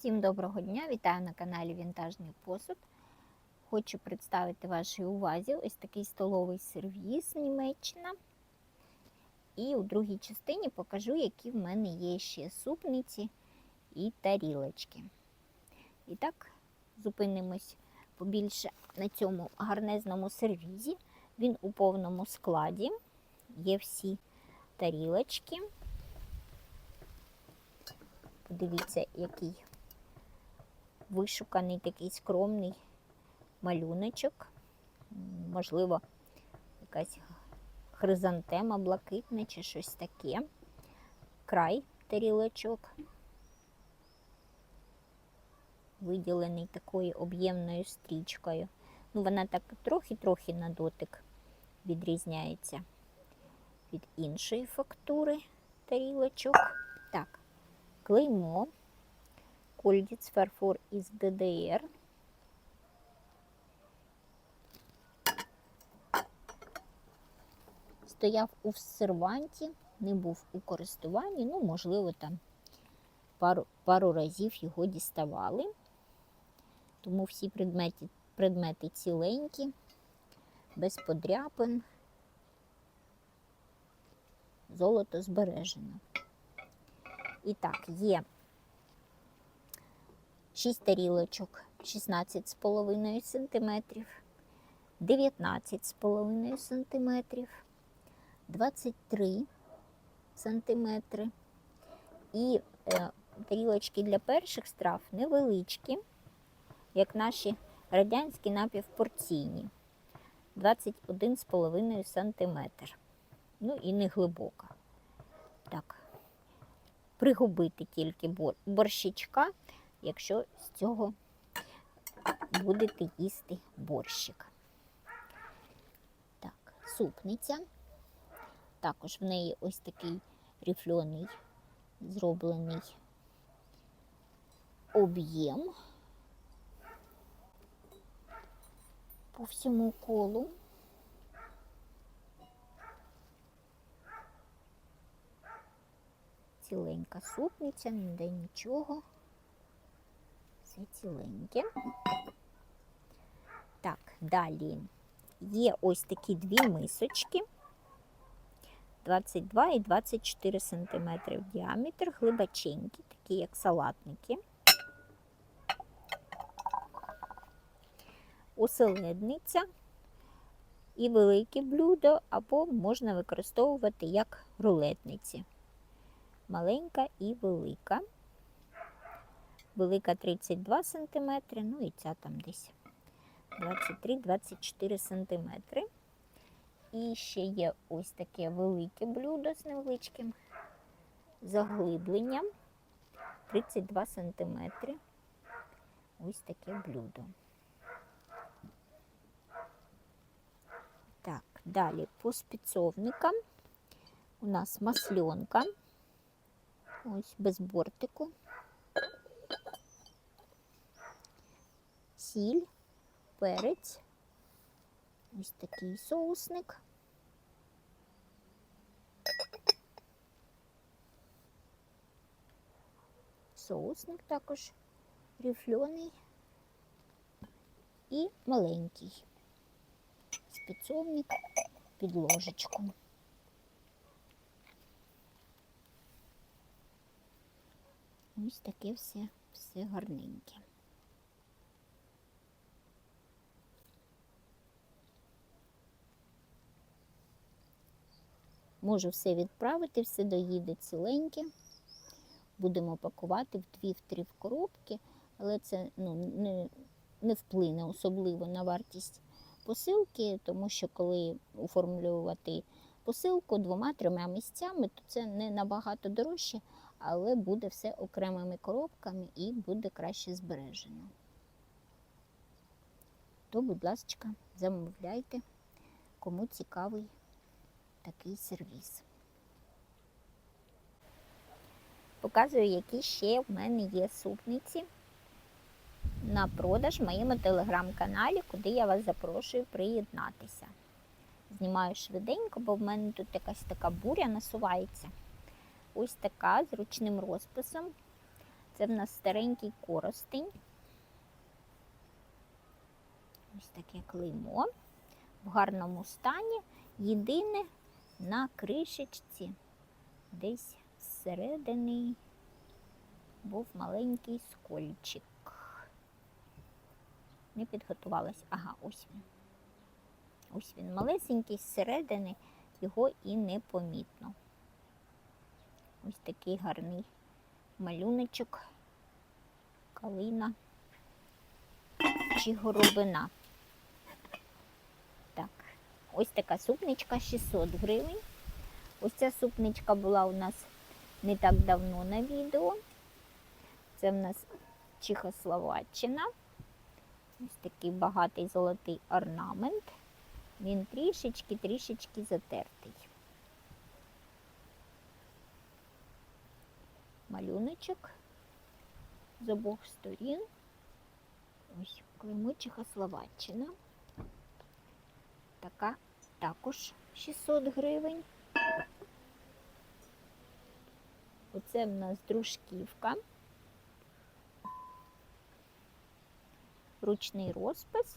Всім доброго дня! Вітаю на каналі Вінтажний посуд. Хочу представити вашій увазі ось такий столовий сервіс Німеччина. І у другій частині покажу, які в мене є ще супниці і тарілочки. І так, зупинимось побільше на цьому гарнезному сервізі. Він у повному складі. Є всі тарілочки. Подивіться, який вишуканий такий скромний малюночок. Можливо, якась хризантема блакитна чи щось таке. Край тарілочок. Виділений такою об'ємною стрічкою. Ну, вона так трохи-трохи на дотик відрізняється від іншої фактури тарілочок. Так, клеймо. Кольдіц фарфор із ДДР. Стояв у серванті, не був у користуванні, ну, можливо, там пару, пару разів його діставали. Тому всі предмети, предмети ціленькі, без подряпин, золото збережено. І так, є 6 тарілочок 16,5 см, 19,5 см, 23 см. І е, тарілочки для перших страв невеличкі, як наші радянські напівпорційні. 21,5 см. Ну і не глибока. Так, пригубити тільки борщичка якщо з цього будете їсти борщик. Так, супниця. Також в неї ось такий рифльоний зроблений об'єм по всьому колу. Ціленька супниця, ніде нічого все ціленьке. Так, далі є ось такі дві мисочки. 22 і 24 см діаметр, глибоченькі, такі як салатники. Оселедниця і велике блюдо, або можна використовувати як рулетниці. Маленька і велика велика 32 см, ну і ця там десь 23-24 см. І ще є ось таке велике блюдо з невеличким заглибленням 32 см. Ось таке блюдо. Так, далі по спецовникам у нас масленка. Ось без бортику. Сіль, перець, ось такий соусник. Соусник також рифльоний і маленький спецовник під ложечку. Ось таке все, все гарненьке. Можу все відправити, все доїде ціленьке. Будемо пакувати в дві-три в коробки, але це ну, не, не вплине особливо на вартість посилки, тому що коли оформлювати посилку двома-трьома місцями, то це не набагато дорожче, але буде все окремими коробками і буде краще збережено. То, будь ласка, замовляйте, кому цікавий такий сервіс. Показую, які ще в мене є супниці на продаж в моєму телеграм-каналі, куди я вас запрошую приєднатися. Знімаю швиденько, бо в мене тут якась така буря насувається. Ось така з ручним розписом. Це в нас старенький коростень. Ось таке клеймо. В гарному стані. Єдине на кришечці десь зсередини був маленький скольчик. Не підготувалась. Ага, ось він. Ось він малесенький зсередини, його і не помітно. Ось такий гарний малюночок, калина чи горобина. Ось така супничка 600 гривень. Ось ця супничка була у нас не так давно на відео. Це в нас Чехословаччина. Ось такий багатий золотий орнамент. Він трішечки-трішечки затертий. Малюночок з обох сторін. Ось клеймо Чехословаччина. Така також 600 гривень. Оце в нас дружківка. Ручний розпис,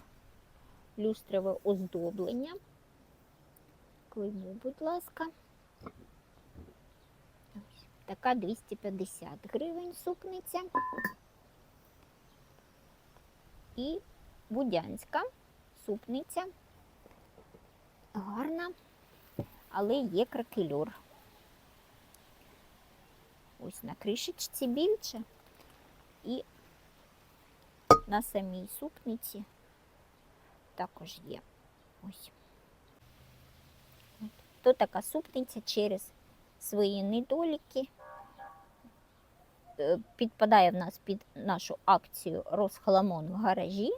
люстрове оздоблення. Клеймо, будь ласка. Така 250 гривень супниця. І будянська супниця. Гарна, але є кракельор. Ось на кришечці більше і на самій супниці також є. Ось. То така супниця через свої недоліки е, підпадає в нас під нашу акцію розхламон в гаражі,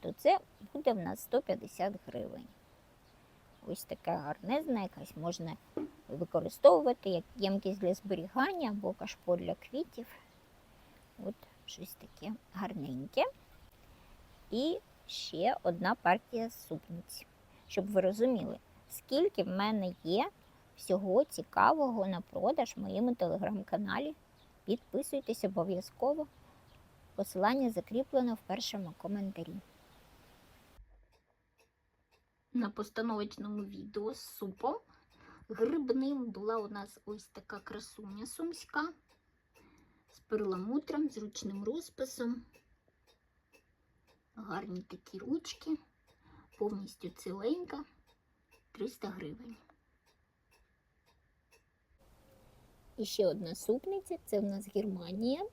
то це буде в нас 150 гривень. Ось така гарнезна, якась можна використовувати як ємкість для зберігання або кашпо для квітів. От щось таке гарненьке. І ще одна партія супниць. Щоб ви розуміли, скільки в мене є всього цікавого на продаж в моєму телеграм-каналі. Підписуйтесь обов'язково. Посилання закріплено в першому коментарі. На постановочному відео з супом грибним була у нас ось така красуня сумська з перламутром, з ручним розписом. Гарні такі ручки, повністю ціленька, 300 гривень. І ще одна супниця це в нас Германія.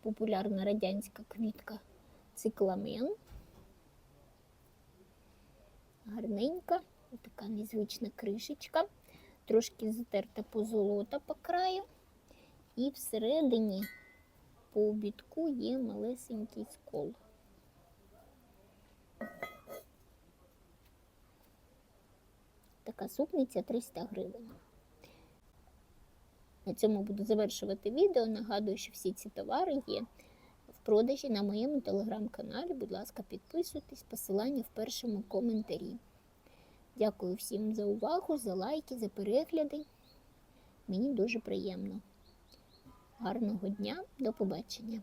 Популярна радянська квітка цикламен. Гарненька, така незвична кришечка, трошки затерта позолота по краю. І всередині по обідку є малесенький скол. Така супниця 300 гривень. На цьому буду завершувати відео. Нагадую, що всі ці товари є продажі на моєму телеграм-каналі. Будь ласка, підписуйтесь, посилання в першому коментарі. Дякую всім за увагу, за лайки, за перегляди. Мені дуже приємно. Гарного дня, до побачення!